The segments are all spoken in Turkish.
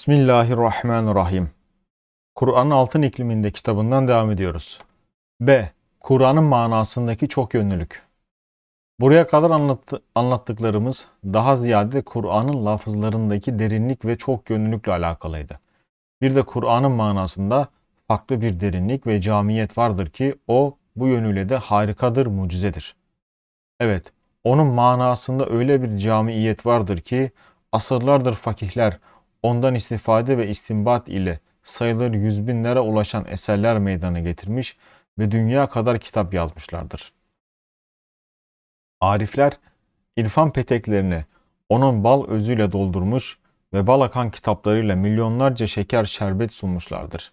Bismillahirrahmanirrahim. Kur'an'ın altın ikliminde kitabından devam ediyoruz. B. Kur'an'ın manasındaki çok yönlülük. Buraya kadar anlattı- anlattıklarımız daha ziyade Kur'an'ın lafızlarındaki derinlik ve çok yönlülükle alakalıydı. Bir de Kur'an'ın manasında farklı bir derinlik ve camiyet vardır ki o bu yönüyle de harikadır, mucizedir. Evet, onun manasında öyle bir camiyet vardır ki asırlardır fakihler ondan istifade ve istinbat ile sayılır yüz binlere ulaşan eserler meydana getirmiş ve dünya kadar kitap yazmışlardır. Arifler irfan peteklerini onun bal özüyle doldurmuş ve bal akan kitaplarıyla milyonlarca şeker şerbet sunmuşlardır.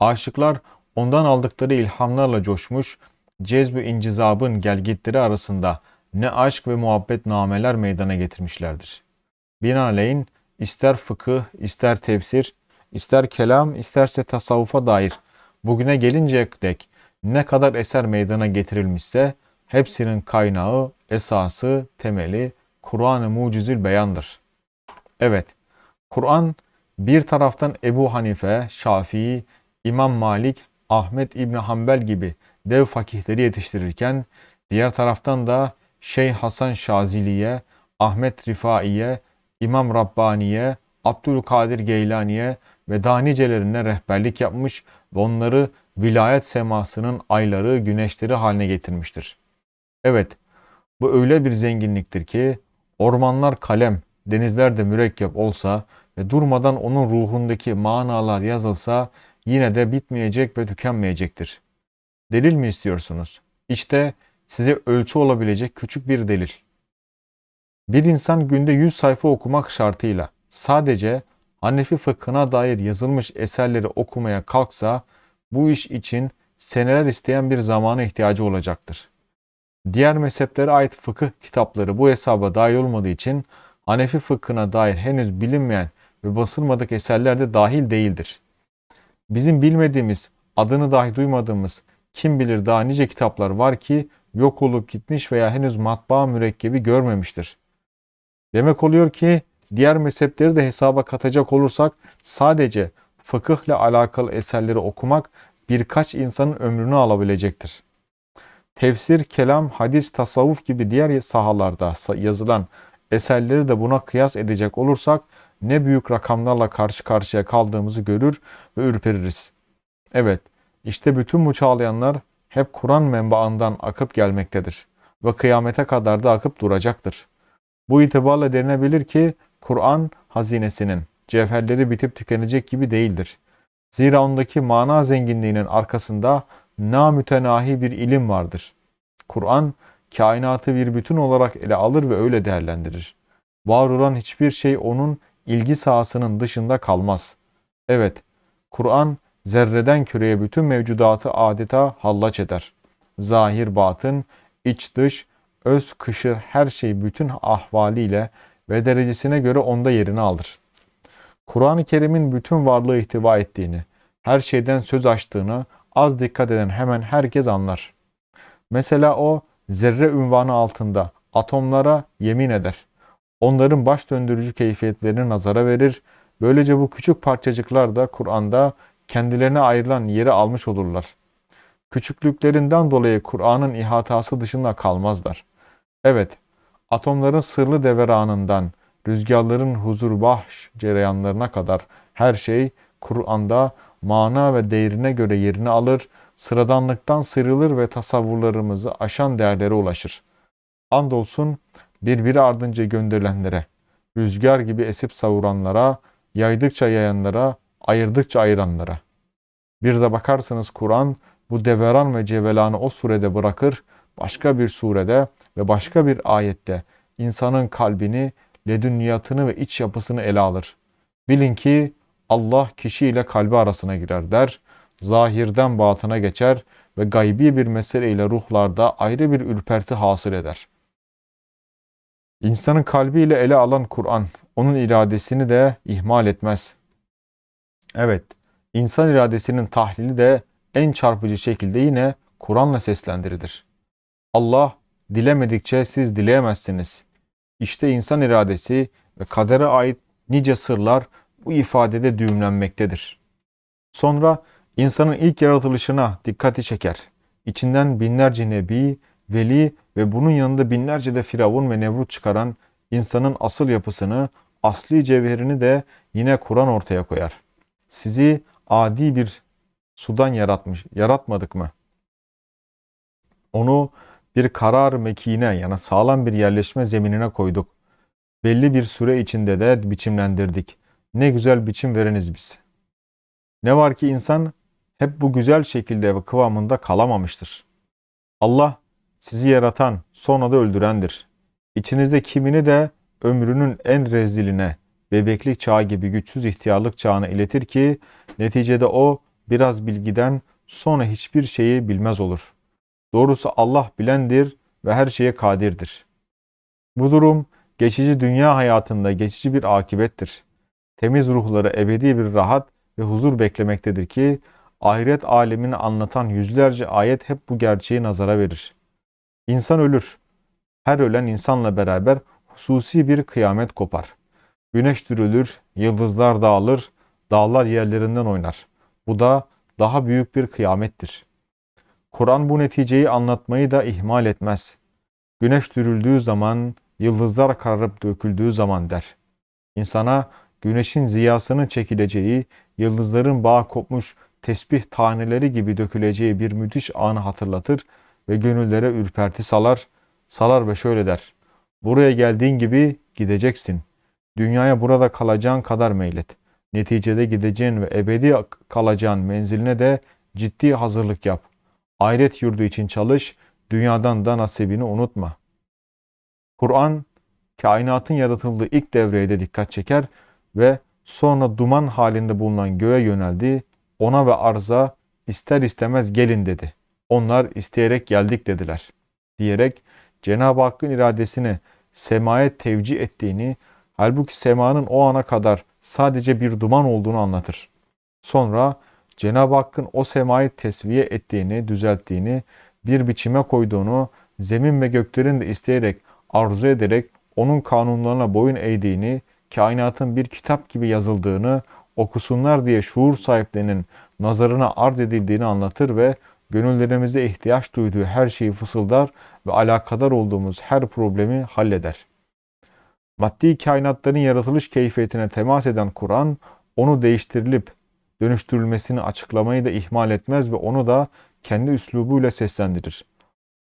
Aşıklar ondan aldıkları ilhamlarla coşmuş, cezb-ü incizabın gelgitleri arasında ne aşk ve muhabbet nameler meydana getirmişlerdir. Binaenaleyh ister fıkıh, ister tefsir, ister kelam, isterse tasavvufa dair bugüne gelinceye dek ne kadar eser meydana getirilmişse hepsinin kaynağı, esası, temeli Kur'an-ı Mucizül Beyan'dır. Evet, Kur'an bir taraftan Ebu Hanife, Şafii, İmam Malik, Ahmet İbni Hanbel gibi dev fakihleri yetiştirirken diğer taraftan da Şeyh Hasan Şazili'ye, Ahmet Rifai'ye, İmam Rabbani'ye, Abdülkadir Geylani'ye ve daha nicelerine rehberlik yapmış ve onları vilayet semasının ayları, güneşleri haline getirmiştir. Evet, bu öyle bir zenginliktir ki ormanlar kalem, denizler de mürekkep olsa ve durmadan onun ruhundaki manalar yazılsa yine de bitmeyecek ve tükenmeyecektir. Delil mi istiyorsunuz? İşte size ölçü olabilecek küçük bir delil. Bir insan günde 100 sayfa okumak şartıyla sadece Hanefi fıkhına dair yazılmış eserleri okumaya kalksa bu iş için seneler isteyen bir zamana ihtiyacı olacaktır. Diğer mezheplere ait fıkıh kitapları bu hesaba dahil olmadığı için Hanefi fıkhına dair henüz bilinmeyen ve basılmadık eserler de dahil değildir. Bizim bilmediğimiz, adını dahi duymadığımız kim bilir daha nice kitaplar var ki yok olup gitmiş veya henüz matbaa mürekkebi görmemiştir. Demek oluyor ki diğer mezhepleri de hesaba katacak olursak sadece fıkıhla alakalı eserleri okumak birkaç insanın ömrünü alabilecektir. Tefsir, kelam, hadis, tasavvuf gibi diğer sahalarda yazılan eserleri de buna kıyas edecek olursak ne büyük rakamlarla karşı karşıya kaldığımızı görür ve ürpeririz. Evet, işte bütün bu çağlayanlar hep Kur'an menbaından akıp gelmektedir ve kıyamete kadar da akıp duracaktır. Bu itibarla denilebilir ki Kur'an hazinesinin cevherleri bitip tükenecek gibi değildir. Zira ondaki mana zenginliğinin arkasında namütenahi bir ilim vardır. Kur'an kainatı bir bütün olarak ele alır ve öyle değerlendirir. Var olan hiçbir şey onun ilgi sahasının dışında kalmaz. Evet, Kur'an zerreden küreye bütün mevcudatı adeta hallaç eder. Zahir batın, iç dış, öz kışır her şey bütün ahvaliyle ve derecesine göre onda yerini alır. Kur'an-ı Kerim'in bütün varlığı ihtiva ettiğini, her şeyden söz açtığını az dikkat eden hemen herkes anlar. Mesela o zerre ünvanı altında atomlara yemin eder. Onların baş döndürücü keyfiyetlerini nazara verir. Böylece bu küçük parçacıklar da Kur'an'da kendilerine ayrılan yeri almış olurlar. Küçüklüklerinden dolayı Kur'an'ın ihatası dışında kalmazlar. Evet, atomların sırlı deveranından rüzgarların huzurbahş cereyanlarına kadar her şey Kur'an'da mana ve değerine göre yerini alır, sıradanlıktan sıyrılır ve tasavvurlarımızı aşan değerlere ulaşır. Andolsun birbiri ardınca gönderilenlere, rüzgar gibi esip savuranlara, yaydıkça yayanlara, ayırdıkça ayıranlara. Bir de bakarsınız Kur'an bu deveran ve cevelanı o surede bırakır, başka bir surede ve başka bir ayette insanın kalbini, ledünniyatını ve iç yapısını ele alır. Bilin ki Allah kişiyle kalbi arasına girer der, zahirden batına geçer ve gaybi bir meseleyle ruhlarda ayrı bir ürperti hasıl eder. İnsanın kalbiyle ele alan Kur'an, onun iradesini de ihmal etmez. Evet, insan iradesinin tahlili de en çarpıcı şekilde yine Kur'an'la seslendirilir. Allah dilemedikçe siz dileyemezsiniz. İşte insan iradesi ve kadere ait nice sırlar bu ifadede düğümlenmektedir. Sonra insanın ilk yaratılışına dikkati çeker. İçinden binlerce nebi, veli ve bunun yanında binlerce de firavun ve Nevrut çıkaran insanın asıl yapısını, asli cevherini de yine Kur'an ortaya koyar. Sizi adi bir sudan yaratmış, yaratmadık mı? Onu bir karar mekine yani sağlam bir yerleşme zeminine koyduk. Belli bir süre içinde de biçimlendirdik. Ne güzel biçim vereniz biz. Ne var ki insan hep bu güzel şekilde ve kıvamında kalamamıştır. Allah sizi yaratan, sonra da öldürendir. İçinizde kimini de ömrünün en reziline, bebeklik çağı gibi güçsüz ihtiyarlık çağına iletir ki neticede o biraz bilgiden sonra hiçbir şeyi bilmez olur. Doğrusu Allah bilendir ve her şeye kadirdir. Bu durum geçici dünya hayatında geçici bir akibettir. Temiz ruhları ebedi bir rahat ve huzur beklemektedir ki ahiret alemini anlatan yüzlerce ayet hep bu gerçeği nazara verir. İnsan ölür. Her ölen insanla beraber hususi bir kıyamet kopar. Güneş dürülür, yıldızlar dağılır, dağlar yerlerinden oynar. Bu da daha büyük bir kıyamettir. Kur'an bu neticeyi anlatmayı da ihmal etmez. Güneş dürüldüğü zaman, yıldızlar kararıp döküldüğü zaman der. İnsana güneşin ziyasının çekileceği, yıldızların bağ kopmuş tesbih taneleri gibi döküleceği bir müthiş anı hatırlatır ve gönüllere ürperti salar, salar ve şöyle der. Buraya geldiğin gibi gideceksin. Dünyaya burada kalacağın kadar meylet. Neticede gideceğin ve ebedi kalacağın menziline de ciddi hazırlık yap. Ahiret yurdu için çalış, dünyadan da nasibini unutma. Kur'an, kainatın yaratıldığı ilk devreye de dikkat çeker ve sonra duman halinde bulunan göğe yöneldi, ona ve arza ister istemez gelin dedi. Onlar isteyerek geldik dediler. Diyerek Cenab-ı Hakk'ın iradesini semaya tevcih ettiğini, halbuki semanın o ana kadar sadece bir duman olduğunu anlatır. Sonra Cenab-ı Hakk'ın o semayı tesviye ettiğini, düzelttiğini, bir biçime koyduğunu, zemin ve göklerin de isteyerek, arzu ederek onun kanunlarına boyun eğdiğini, kainatın bir kitap gibi yazıldığını, okusunlar diye şuur sahiplerinin nazarına arz edildiğini anlatır ve gönüllerimizde ihtiyaç duyduğu her şeyi fısıldar ve alakadar olduğumuz her problemi halleder. Maddi kainatların yaratılış keyfiyetine temas eden Kur'an, onu değiştirilip dönüştürülmesini açıklamayı da ihmal etmez ve onu da kendi üslubuyla seslendirir.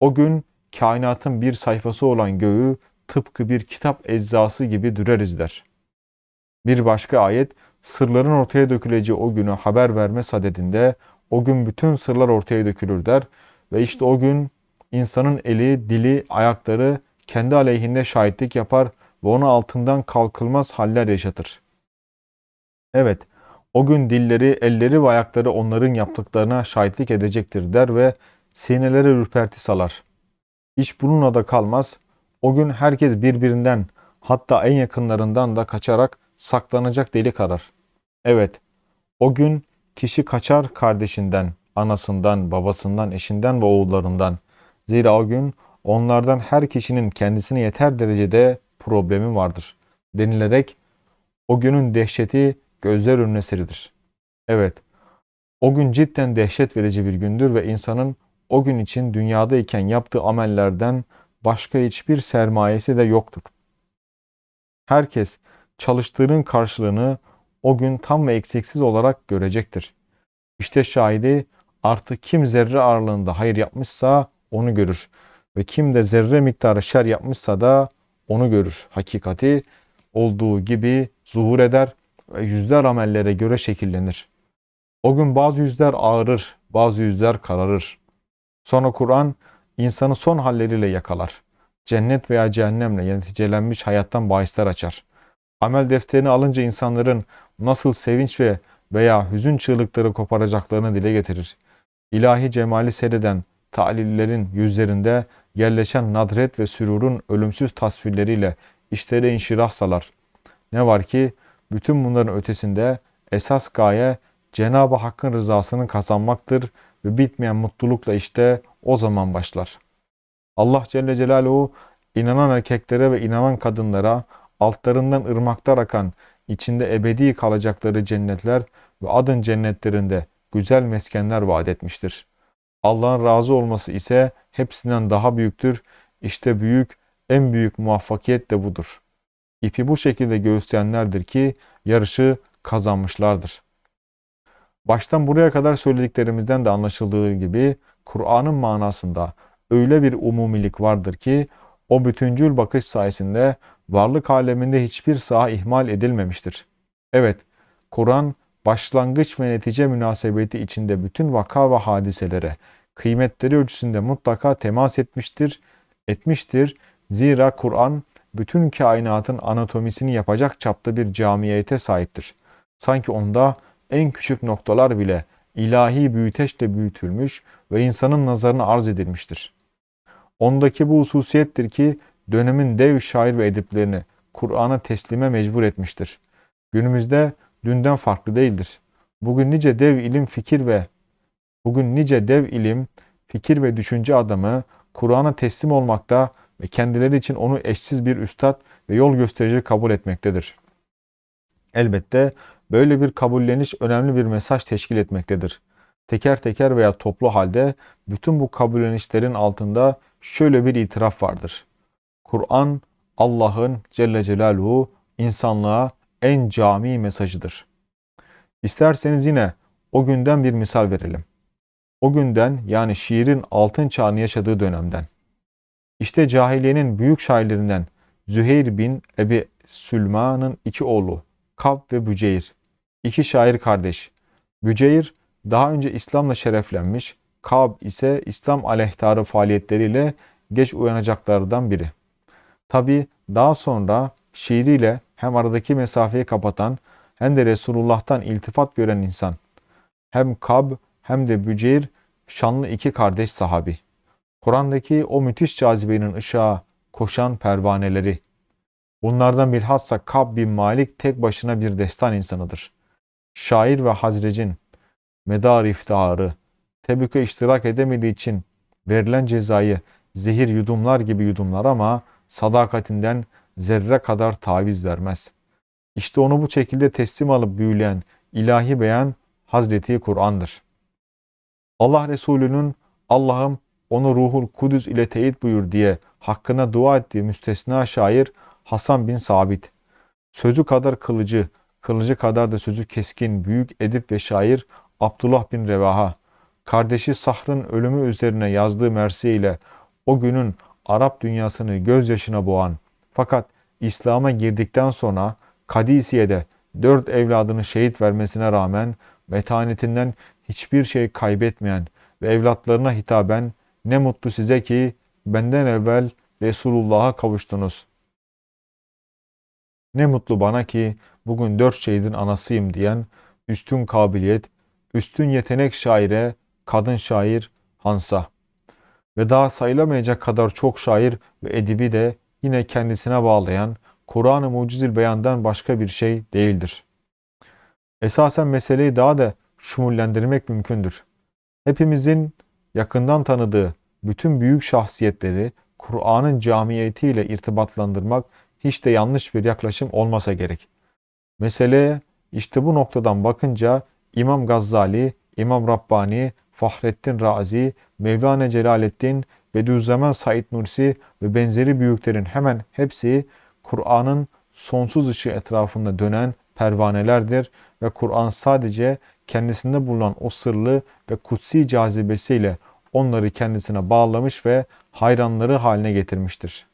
O gün kainatın bir sayfası olan göğü tıpkı bir kitap eczası gibi düreriz der. Bir başka ayet, sırların ortaya döküleceği o günü haber verme sadedinde o gün bütün sırlar ortaya dökülür der ve işte o gün insanın eli, dili, ayakları kendi aleyhinde şahitlik yapar ve ona altından kalkılmaz haller yaşatır. Evet, o gün dilleri, elleri ve ayakları onların yaptıklarına şahitlik edecektir der ve sinelere ürperti salar. İş bununla da kalmaz. O gün herkes birbirinden hatta en yakınlarından da kaçarak saklanacak delik arar. Evet, o gün kişi kaçar kardeşinden, anasından, babasından, eşinden ve oğullarından. Zira o gün onlardan her kişinin kendisine yeter derecede problemi vardır. Denilerek o günün dehşeti gözler önüne serilir. Evet, o gün cidden dehşet verici bir gündür ve insanın o gün için dünyadayken yaptığı amellerden başka hiçbir sermayesi de yoktur. Herkes çalıştığının karşılığını o gün tam ve eksiksiz olarak görecektir. İşte şahidi artık kim zerre ağırlığında hayır yapmışsa onu görür ve kim de zerre miktarı şer yapmışsa da onu görür. Hakikati olduğu gibi zuhur eder ve yüzler amellere göre şekillenir. O gün bazı yüzler ağırır, bazı yüzler kararır. Sonra Kur'an insanı son halleriyle yakalar. Cennet veya cehennemle neticelenmiş hayattan bahisler açar. Amel defterini alınca insanların nasıl sevinç ve veya hüzün çığlıkları koparacaklarını dile getirir. İlahi cemali seyreden talillerin yüzlerinde yerleşen nadret ve sürurun ölümsüz tasvirleriyle işlere inşirah salar. Ne var ki bütün bunların ötesinde esas gaye Cenab-ı Hakk'ın rızasını kazanmaktır ve bitmeyen mutlulukla işte o zaman başlar. Allah Celle Celaluhu inanan erkeklere ve inanan kadınlara altlarından ırmaklar akan içinde ebedi kalacakları cennetler ve adın cennetlerinde güzel meskenler vaat etmiştir. Allah'ın razı olması ise hepsinden daha büyüktür. İşte büyük, en büyük muvaffakiyet de budur. İpi bu şekilde göğüsleyenlerdir ki yarışı kazanmışlardır. Baştan buraya kadar söylediklerimizden de anlaşıldığı gibi Kur'an'ın manasında öyle bir umumilik vardır ki o bütüncül bakış sayesinde varlık aleminde hiçbir saha ihmal edilmemiştir. Evet, Kur'an başlangıç ve netice münasebeti içinde bütün vaka ve hadiselere kıymetleri ölçüsünde mutlaka temas etmiştir, etmiştir. Zira Kur'an bütün kainatın anatomisini yapacak çapta bir camiyete sahiptir. Sanki onda en küçük noktalar bile ilahi büyüteçle büyütülmüş ve insanın nazarına arz edilmiştir. Ondaki bu hususiyettir ki dönemin dev şair ve ediplerini Kur'an'a teslime mecbur etmiştir. Günümüzde dünden farklı değildir. Bugün nice dev ilim fikir ve bugün nice dev ilim, fikir ve düşünce adamı Kur'an'a teslim olmakta ve kendileri için onu eşsiz bir üstad ve yol gösterici kabul etmektedir. Elbette böyle bir kabulleniş önemli bir mesaj teşkil etmektedir. Teker teker veya toplu halde bütün bu kabullenişlerin altında şöyle bir itiraf vardır. Kur'an Allah'ın Celle Celaluhu insanlığa en cami mesajıdır. İsterseniz yine o günden bir misal verelim. O günden yani şiirin altın çağını yaşadığı dönemden. İşte cahiliyenin büyük şairlerinden Züheyr bin Ebi Sülman'ın iki oğlu Kab ve Büceyr. İki şair kardeş. Büceyr daha önce İslam'la şereflenmiş, Kab ise İslam aleyhtarı faaliyetleriyle geç uyanacaklardan biri. Tabi daha sonra şiiriyle hem aradaki mesafeyi kapatan hem de Resulullah'tan iltifat gören insan. Hem Kab hem de Büceyr şanlı iki kardeş sahabi. Kur'an'daki o müthiş cazibenin ışığa koşan pervaneleri. Bunlardan bilhassa Kab bin Malik tek başına bir destan insanıdır. Şair ve hazrecin medar iftiharı, Tebük'e iştirak edemediği için verilen cezayı zehir yudumlar gibi yudumlar ama sadakatinden zerre kadar taviz vermez. İşte onu bu şekilde teslim alıp büyüleyen ilahi beyan Hazreti Kur'an'dır. Allah Resulü'nün Allah'ım onu ruhul kudüs ile teyit buyur diye hakkına dua ettiği müstesna şair Hasan bin Sabit. Sözü kadar kılıcı, kılıcı kadar da sözü keskin, büyük edip ve şair Abdullah bin Revaha. Kardeşi Sahr'ın ölümü üzerine yazdığı mersiye ile o günün Arap dünyasını gözyaşına boğan fakat İslam'a girdikten sonra Kadisiye'de dört evladını şehit vermesine rağmen metanetinden hiçbir şey kaybetmeyen ve evlatlarına hitaben ne mutlu size ki benden evvel Resulullah'a kavuştunuz. Ne mutlu bana ki bugün dört şehidin anasıyım diyen üstün kabiliyet, üstün yetenek şaire, kadın şair Hansa. Ve daha sayılamayacak kadar çok şair ve edibi de yine kendisine bağlayan Kur'an-ı Mucizül Beyan'dan başka bir şey değildir. Esasen meseleyi daha da şumullendirmek mümkündür. Hepimizin yakından tanıdığı bütün büyük şahsiyetleri Kur'an'ın camiyetiyle irtibatlandırmak hiç de yanlış bir yaklaşım olmasa gerek. Meseleye işte bu noktadan bakınca İmam Gazzali, İmam Rabbani, Fahrettin Razi, Mevlana Celaleddin, Bediüzzaman Said Nursi ve benzeri büyüklerin hemen hepsi Kur'an'ın sonsuz ışığı etrafında dönen pervanelerdir ve Kur'an sadece kendisinde bulunan o sırlı ve kutsi cazibesiyle onları kendisine bağlamış ve hayranları haline getirmiştir.